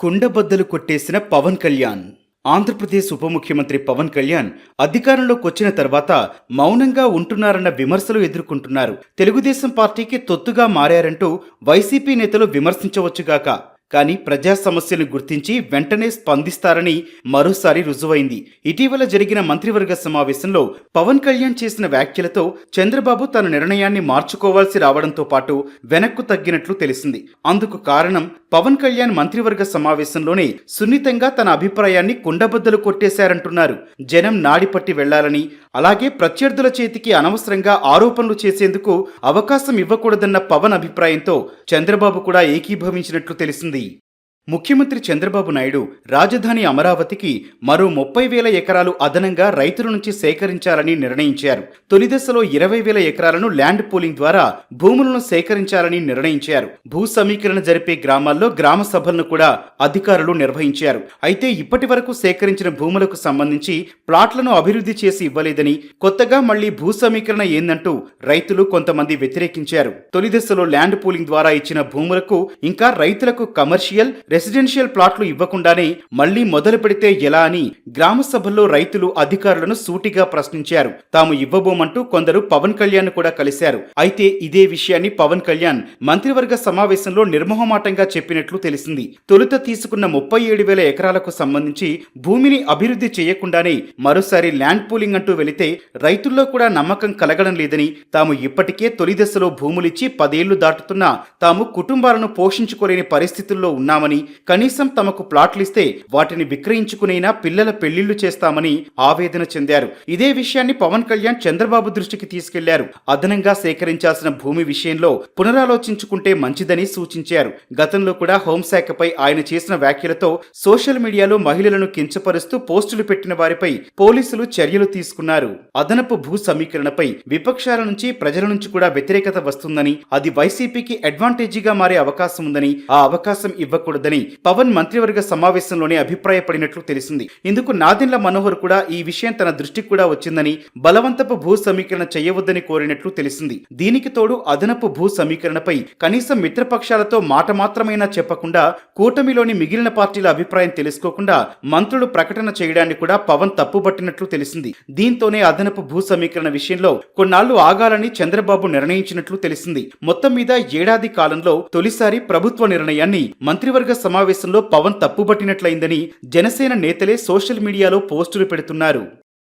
కుండబద్దలు కొట్టేసిన పవన్ కళ్యాణ్. ఆంధ్రప్రదేశ్ ఉప ముఖ్యమంత్రి పవన్ కళ్యాణ్ అధికారంలోకి వచ్చిన తర్వాత మౌనంగా ఉంటున్నారన్న విమర్శలు ఎదుర్కొంటున్నారు. తెలుగుదేశం పార్టీకి తొత్తుగా మారారంటూ వైసీపీ నేతలు విమర్శించవచ్చుగాక. కానీ ప్రజా సమస్యలు గుర్తించి వెంటనే స్పందిస్తారని మరోసారి రుజువైంది. ఇటీవల జరిగిన మంత్రివర్గ సమావేశంలో పవన్ కళ్యాణ్ చేసిన వ్యాఖ్యలతో చంద్రబాబు తన నిర్ణయాన్ని మార్చుకోవాల్సి రావడంతో పాటు వెనక్కు తగ్గినట్లు తెలిసింది. అందుకు కారణం పవన్ కళ్యాణ్ మంత్రివర్గ సమావేశంలోనే సున్నితంగా తన అభిప్రాయాన్ని కుండబద్దలు కొట్టేశారంటున్నారు. జనం నాడిపట్టి వెళ్ళాలని అలాగే ప్రత్యర్థుల చేతికి అనవసరంగా ఆరోపణలు చేసేందుకు అవకాశం ఇవ్వకూడదన్న పవన్ అభిప్రాయంతో చంద్రబాబు కూడా ఏకీభవించినట్లు తెలిసింది. ముఖ్యమంత్రి చంద్రబాబు నాయుడు రాజధాని అమరావతికి మరో ముప్పై వేల ఎకరాలు అదనంగా రైతుల నుంచి సేకరించాలని నిర్ణయించారు. తొలిదశలో ఇరవై వేల ఎకరాలను ల్యాండ్ పూలింగ్ ద్వారా భూములను సేకరించాలని నిర్ణయించారు. భూ సమీకరణ జరిపే గ్రామాల్లో గ్రామ సభలను కూడా అధికారులు నిర్వహించారు. అయితే ఇప్పటి వరకు సేకరించిన భూములకు సంబంధించి ప్లాట్లను అభివృద్ధి చేసి ఇవ్వలేదని కొత్తగా మళ్ళీ భూ సమీకరణ ఏందంటూ రైతులు కొంతమంది వ్యతిరేకించారు. తొలిదశలో ల్యాండ్ పూలింగ్ ద్వారా ఇచ్చిన భూములకు ఇంకా రైతులకు కమర్షియల్ రెసిడెన్షియల్ ప్లాట్లు ఇవ్వకుండానే మళ్ళీ మొదలు పెడితే ఎలా అని గ్రామ సభల్లో రైతులు అధికారులను సూటిగా ప్రశ్నించారు. తాము ఇవ్వబోమంటూ కొందరు పవన్ కళ్యాణ్ కూడా కలిశారు. అయితే ఇదే విషయాన్ని పవన్ కళ్యాణ్ మంత్రివర్గ సమావేశంలో నిర్మోహమాటంగా చెప్పినట్లు తెలిసింది. తొలుత తీసుకున్న ముప్పై ఏడు వేల ఎకరాలకు సంబంధించి భూమిని అభివృద్ధి చేయకుండానే మరోసారి ల్యాండ్ పూలింగ్ అంటూ వెళితే రైతుల్లో కూడా నమ్మకం కలగడం లేదని తాము ఇప్పటికే తొలి దశలో భూములిచ్చి పదేళ్ళు దాటుతున్నా తాము కుటుంబాలను పోషించుకోలేని పరిస్థితుల్లో ఉన్నామని కనీసం తమకు ప్లాట్లిస్తే వాటిని విక్రయించుకునైనా పిల్లల పెళ్ళిళ్ళు చేస్తామని ఆవేదన చెందారు. ఇదే విషయాన్ని పవన్ కళ్యాణ్ చంద్రబాబు దృష్టికి తీసుకెళ్ళారు. అదనంగా సేకరించాల్సిన భూమి విషయంలో పునరాలోచించుకుంటే మంచిదని సూచించారు. గతంలో కూడా హోంశాఖపై ఆయన చేసిన వ్యాఖ్యలతో సోషల్ మీడియాలో మహిళలను కించపరుస్తూ పోస్టులు పెట్టిన వారిపై పోలీసులు చర్యలు తీసుకున్నారు. అదనపు భూ సమీకరణపై విపక్షాల నుంచి ప్రజల నుంచి కూడా వ్యతిరేకత వస్తుందని అది వైసీపీకి అడ్వాంటేజీగా మారే అవకాశం ఉందని ఆ అవకాశం ఇవ్వకూడదని పవన్ మంత్రివర్గ సమావేశంలోనే అభిప్రాయపడినట్లు తెలిసింది. ఇందుకు నాదెండ్ల మనోహర్ కూడా ఈ విషయం తన దృష్టికి కూడా వచ్చిందని బలవంతపు భూ సమీకరణ చేయవద్దని కోరినట్లు తెలిసింది. దీనికి తోడు అదనపు భూ సమీకరణపై కనీసం మిత్రపక్షాలతో మాట మాత్రమైనా చెప్పకుండా కూటమిలోని మిగిలిన పార్టీల అభిప్రాయం తెలుసుకోకుండా మంత్రులు ప్రకటన చేయడాన్ని కూడా పవన్ తప్పుబట్టినట్లు తెలిసింది. దీంతోనే అదనపు భూ సమీకరణ విషయంలో కొన్నాళ్ళు ఆగాలని చంద్రబాబు నిర్ణయించినట్లు తెలిసింది. మొత్తం మీద ఏడాది కాలంలో తొలిసారి ప్రభుత్వ నిర్ణయాన్ని మంత్రివర్గ సమావేశంలో పవన్ తప్పుబట్టినట్లయిందని జనసేన నేతలే సోషల్ మీడియాలో పోస్టులు పెడుతున్నారు.